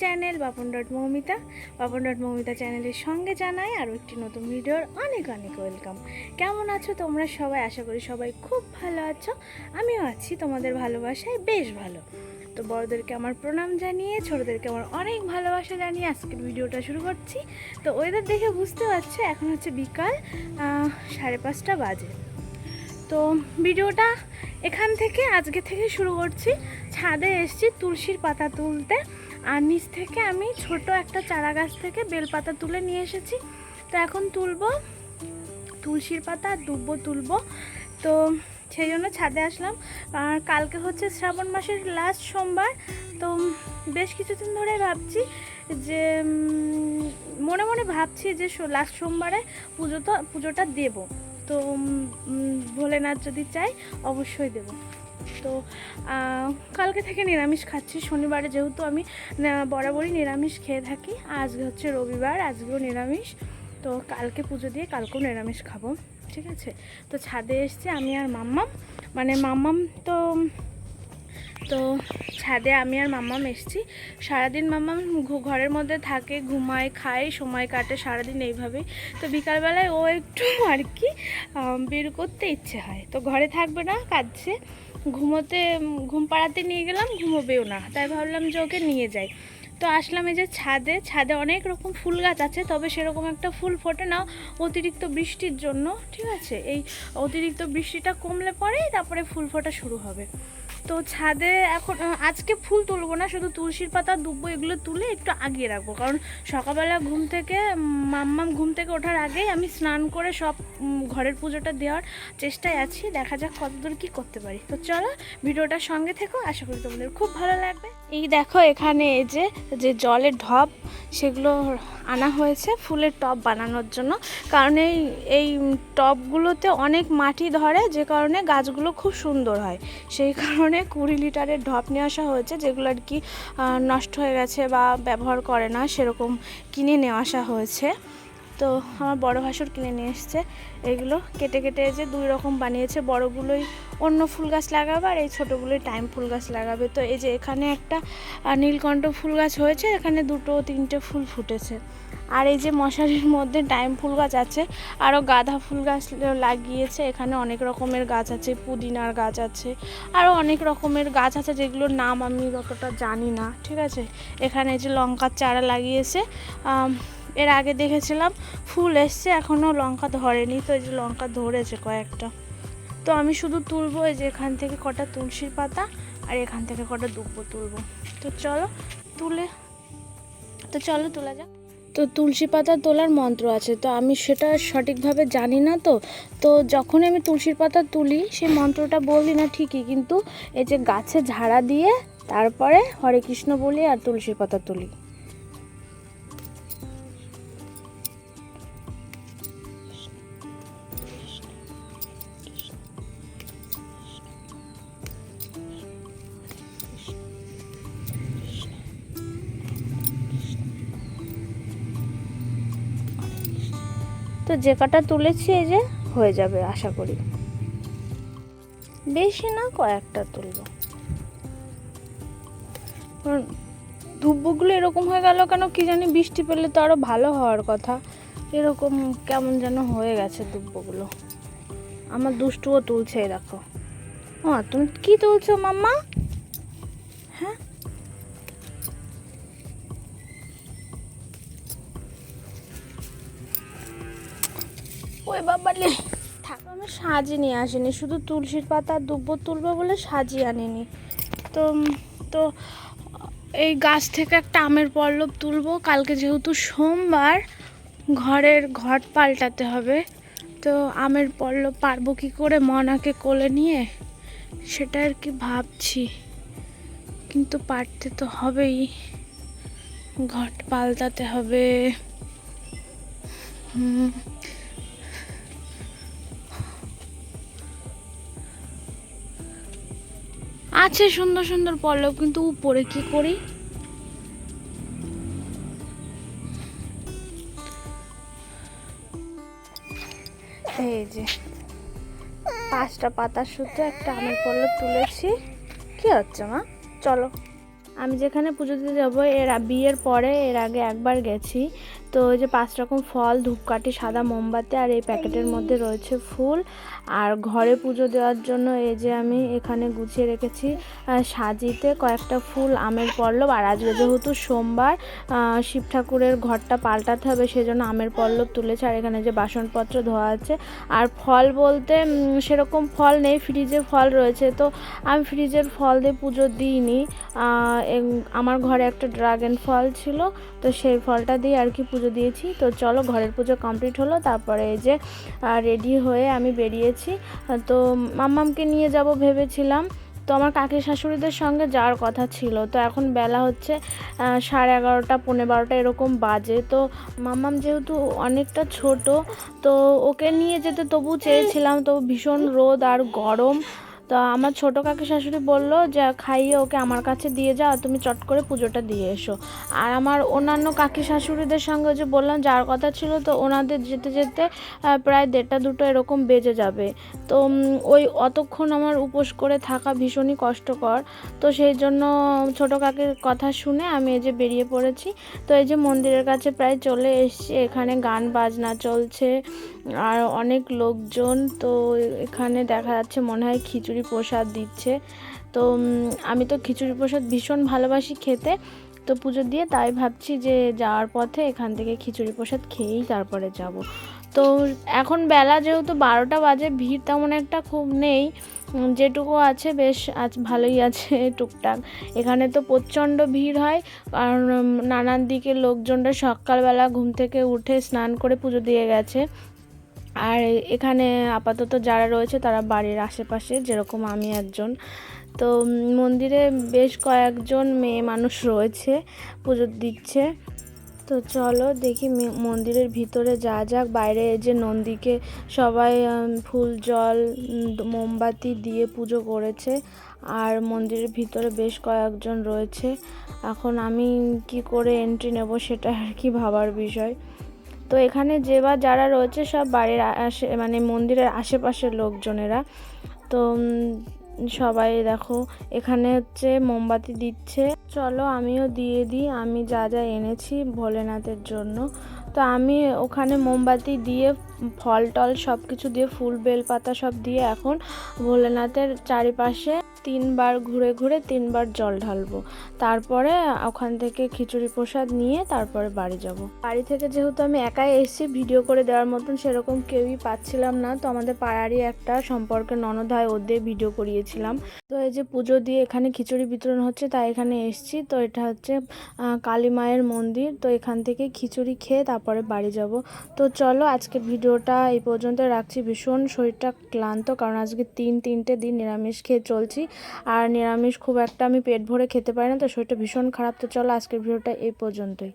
Channel Bapan dot Moumita Bapan dot Moumita চ্যানেলের সঙ্গে জানাই আরও একটি নতুন ভিডিওর অনেক অনেক ওয়েলকাম কেমন আছো তোমরা সবাই? আশা করি সবাই খুব ভালো আছো। আমিও আছি, তোমাদের ভালোবাসায় বেশ ভালো। তো বড়দেরকে আমার প্রণাম জানিয়ে, ছোটোদেরকে আমার অনেক ভালোবাসা জানিয়ে আজকের ভিডিওটা শুরু করছি। তো ওয়েদার দেখে বুঝতে পারছ, এখন হচ্ছে বিকাল সাড়ে পাঁচটা বাজে। তো ভিডিওটা এখান থেকে, আজকে থেকে শুরু করছি। ছাদে এসেছি তুলসীর পাতা তুলতে। আর নিচ থেকে আমি ছোট একটা চারা গাছ থেকে বেলপাতা তুলে নিয়ে এসেছি। তো এখন তুলবো, তুলসীর পাতা আর দুব্বো তুলবো। তো সেই জন্য ছাদে আসলাম। আর কালকে হচ্ছে শ্রাবণ মাসের লাস্ট সোমবার। তো বেশ কিছুদিন ধরে ভাবছি যে মনে মনে ভাবছি যে লাস্ট সোমবারে পুজো তো পুজোটা দেবো। তো ভোলেনাথ যদি চাই অবশ্যই দেব। তো কালকে থেকে নিরামিষ খাচ্ছি। শনিবারে যেহেতু আমি বরাবরই নিরামিষ খেয়ে থাকি। আজকে হচ্ছে রবিবার, আজকেও নিরামিষ। তো কালকে পুজো দিয়ে কালকেও নিরামিষ খাব। ঠিক আছে? তো ছাদে এসছে আমি আর মাম্মাম। মানে মাম্মাম তো তো ছাদে আমি আর মাম্মাম এসছি। সারাদিন মাম্মাম ঘরের মধ্যে থাকে, ঘুমায়, খায়, সময় কাটে সারাদিন এইভাবেই তো বিকালবেলায় ও একটু আর কি বের করতে ইচ্ছে হয়। তো ঘরে থাকবে না, কাঁদছে। ঘুমোতে ঘুম পাড়াতে নিয়ে গেলাম, ঘুমোবেও না। তাই ভাবলাম যে ওকে নিয়ে যাই। তো আসলাম এই যে ছাদে। ছাদে অনেক রকম ফুল গাছ আছে, তবে সেরকম একটা ফুল ফোটে না অতিরিক্ত বৃষ্টির জন্য, ঠিক আছে? এই অতিরিক্ত বৃষ্টিটা কমলে পরেই তারপরে ফুল ফোটা শুরু হবে। তো ছাদে এখন আজকে ফুল তুলবো না, শুধু তুলসীর পাতা, দুব্বো এগুলো তুলে একটু আগিয়ে রাখব। কারণ সকালবেলা ঘুম থেকে মাম্মাম ঘুম থেকে ওঠার আগেই আমি স্নান করে সব ঘরের পুজোটা দেওয়ার চেষ্টায় আছি। দেখা যাক কতদূর কি করতে পারি। তো চলো, ভিডিওটার সঙ্গে থেকো। আশা করি তোমাদের খুব ভালো লাগবে। এই দেখো এখানে এই যে যে জলের ঢপ সেগুলো আনা হয়েছে ফুলের টব বানানোর জন্য। কারণ এই এই টবগুলোতে অনেক মাটি ধরে, যে কারণে গাছগুলো খুব সুন্দর হয়। সেই কারণে কুড়ি লিটারের ঢপ নিয়ে আসা হয়েছে, যেগুলো আর কি নষ্ট হয়ে গেছে বা ব্যবহার করে না, সেরকম কিনে নিয়ে আসা হয়েছে। তো আমার বড় ভাসুর কিনে নিয়ে এসছে। এগুলো কেটে কেটে যে দুই রকম বানিয়েছে। বড়গুলোই অন্য ফুল গাছ লাগাবে আর এই ছোটোগুলোই টাইম ফুল গাছ লাগাবে। তো এই যে এখানে একটা নীলকণ্ঠ ফুল গাছ হয়েছে। এখানে দুটো, তিনটে ফুল ফুটেছে। আর এই যে মশারির মধ্যে টাইম ফুল গাছ আছে। আরও গাঁদা ফুল গাছ লাগিয়েছে। এখানে অনেক রকমের গাছ আছে, পুদিনার গাছ আছে। আরও অনেক রকমের গাছ আছে যেগুলোর নাম আমি অতটা জানি না, ঠিক আছে? এখানে যে লঙ্কার চারা লাগিয়েছে। এর আগে দেখেছিলাম, ফুল এসছে এখনও লঙ্কা ধরেনি, তো এই যে লঙ্কা ধরেছে কয়েকটা। তো আমি শুধু তুলবো এই যে এখান থেকে কটা তুলসীর পাতা আর এখান থেকে কটা দুব্বো তুলবো। তো চলো তুলে, তো চলো তোলা যাক। তো তুলসী পাতা তোলার মন্ত্র আছে, তো আমি সেটা সঠিকভাবে জানি না তো। তো যখনই আমি তুলসীর পাতা তুলি, সেই মন্ত্রটা বলি না ঠিকই, কিন্তু এই যে গাছে ঝাড়া দিয়ে তারপরে হরে কৃষ্ণ বলি আর তুলসীর পাতা তুলি। তো যে কটা তুলেছি এই যে হয়ে যাবে, আশা করি। বেশি না কয়েকটা তুলব। ধুব্বগুলো এরকম হয়ে গেল কেন কি জানি বৃষ্টি পেলে তো আরও ভালো হওয়ার কথা। এরকম কেমন যেন হয়ে গেছে দুব্বগুলো আমার দুষ্টুও তুলছে দেখো। ও তুমি কি তুলছো মাম্মা? ওই বাবালে থাক, আমি সাজিয়ে নিয়ে আসিনি। শুধু তুলসীর পাতা দুব্বো তুলবো বলে সাজিয়ে আনিনি। তো তো এই গাছ থেকে একটা আমের পল্লব তুলবো। কালকে যেহেতু সোমবার, ঘরের ঘট পাল্টাতে হবে। তো আমের পল্লব পারব কি করে মনাকে কোলে নিয়ে? সেটা আর কি ভাবছি। কিন্তু পারতে তো হবেই। ঘট পাল্টাতে হবে। আছে সুন্দর সুন্দর পল্লব কিন্তু উপরে কি করি? এই যে পাঁচটা পাতার সুতো একটা আমের পল্লব তুলেছি। কি হচ্ছে মা? চলো। আমি যেখানে পুজো দিতে যাব এর বিয়ের পরে এর আগে একবার গেছি। তো ওই যে পাঁচ রকম ফল, ধূপকাঠি, সাদা মোমবাতি আর এই প্যাকেটের মধ্যে রয়েছে ফুল। আর ঘরে পুজো দেওয়ার জন্য এই যে আমি এখানে গুছিয়ে রেখেছি সাজিতে কয়েকটা ফুল, আমের পল্লব। আর আজকে যেহেতু সোমবার শিব ঠাকুরের ঘরটা পাল্টাতে হবে, সেজন্য আমের পল্লব তুলেছে। আর এখানে যে বাসনপত্র ধোয়া আছে। আর ফল বলতে সেরকম ফল নেই, ফ্রিজে ফল রয়েছে। তো আমি ফ্রিজের ফল দিয়ে পুজো দিইনি। আমার ঘরে একটা ড্রাগন ফল ছিল, তো সেই ফলটা দিয়ে আর কি পুজো দিয়েছি। তো চলো ঘরের পুজো কমপ্লিট হলো, তারপরে এই যে রেডি হয়ে আমি বেরিয়েছি। তো মাম্মামকে নিয়ে যাব ভেবেছিলাম। তো আমার কাকি শাশুড়িদের সঙ্গে যাওয়ার কথা ছিল। তো এখন বেলা হচ্ছে সাড়ে এগারোটা, পৌনে বারোটা এরকম বাজে। তো মাম্মাম যেহেতু অনেকটা ছোট, তো ওকে নিয়ে যেতে তবু চেয়েছিলাম। তো ভীষণ রোদ আর গরম। তো আমার ছোটো কাকি শাশুড়ি বলল, যে, খাইয়ে ওকে আমার কাছে দিয়ে যাও তুমি চট করে পুজোটা দিয়ে এসো। আর আমার অন্যান্য কাকি শাশুড়িদের সঙ্গে যে বললাম, যার কথা ছিল তো ওনাদের যেতে যেতে প্রায় দেড়টা দুটো এরকম বেজে যাবে। তো ওই অতক্ষণ আমার উপোস করে থাকা ভীষণই কষ্টকর। তো সেই জন্য ছোটো কাকির কথা শুনে আমি এই যে বেরিয়ে পড়েছি। তো এই যে মন্দিরের কাছে প্রায় চলে এসেছি, এখানে গান বাজনা চলছে, আর অনেক লোকজন। তো এখানে দেখা যাচ্ছে মনে হয় খিচুড়ি প্রসাদ দিচ্ছে। তো আমি তো খিচুড়ি প্রসাদ ভীষণ ভালোবাসি খেতে। তো পুজো দিয়ে তাই ভাবছি যে যাওয়ার পথে এখান থেকে খিচুড়ি প্রসাদ খেয়েই তারপরে যাব। তো, এখন বেলা যেহেতু বারোটা বাজে, ভিড় তেমন একটা খুব নেই। যেটুকু আছে বেশ আজ ভালোই আছে টুকটাক। এখানে তো প্রচণ্ড ভিড় হয়। কারণ নানান দিকে লোকজনরা সকালবেলা ঘুম থেকে উঠে স্নান করে পুজো দিয়ে গেছে। আর এখানে আপাতত যারা রয়েছে তারা বাড়ির আশেপাশে, যেরকম আমি একজন। তো মন্দিরে বেশ কয়েকজন মেয়ে মানুষ রয়েছে, পুজো দিচ্ছে। তো চলো দেখি মন্দিরের ভিতরে যা যাক। বাইরে যে নন্দীকে সবাই ফুল, জল মোমবাতি দিয়ে পুজো করেছে। আর মন্দিরের ভিতরে বেশ কয়েকজন রয়েছে। এখন আমি কি করে এন্ট্রি নেব সেটা আর কি ভাবার বিষয়। তো এখানে যে বা যারা রয়েছে সব বাড়ির আশে মানে মন্দিরের আশেপাশের লোকজনেরা। তো সবাই দেখো, এখানে হচ্ছে মোমবাতি দিচ্ছে। চলো আমিও দিয়ে দিই, আমি যা যা এনেছি ভোলেনাথের জন্য। তো আমি ওখানে মোমবাতি দিয়ে ফল টল সব কিছু দিয়ে, ফুল, বেলপাতা সব দিয়ে এখন ভোলেনাথের চারিপাশে তিনবার ঘুরে ঘুরে তিনবার জল ঢালবো। তারপরে ওখান থেকে খিচুড়ি প্রসাদ নিয়ে তারপরে বাড়ি যাব। বাড়ি থেকে যেহেতু আমি একাই এসেছি, ভিডিও করে দেওয়ার মতন সেরকম কেউই পাচ্ছিলাম না। তো আমাদের পাড়ারই একটা সম্পর্কে ননদ হয় ওদের ভিডিও করিয়েছিলাম। তো এই যে পুজো দিয়ে এখানে খিচুড়ি বিতরণ হচ্ছে, তাই এখানে এসেছি। তো এটা হচ্ছে কালী মায়ের মন্দির। তো এখান থেকে খিচুড়ি খেয়ে তারপরে বাড়ি যাব। তো চলো আজকে ভিডিওটা এই পর্যন্ত রাখছি। ভীষণ শরীরটা ক্লান্ত, কারণ আজকে তিন, তিনটে দিন নিরামিষ খেয়ে চলছি। আর নিরামিষ খুব একটা আমি পেট ভরে খেতে পারি না, তো শরীরটা ভীষণ খারাপ। তো চলো আজকের ভিডিওটা এই পর্যন্তই।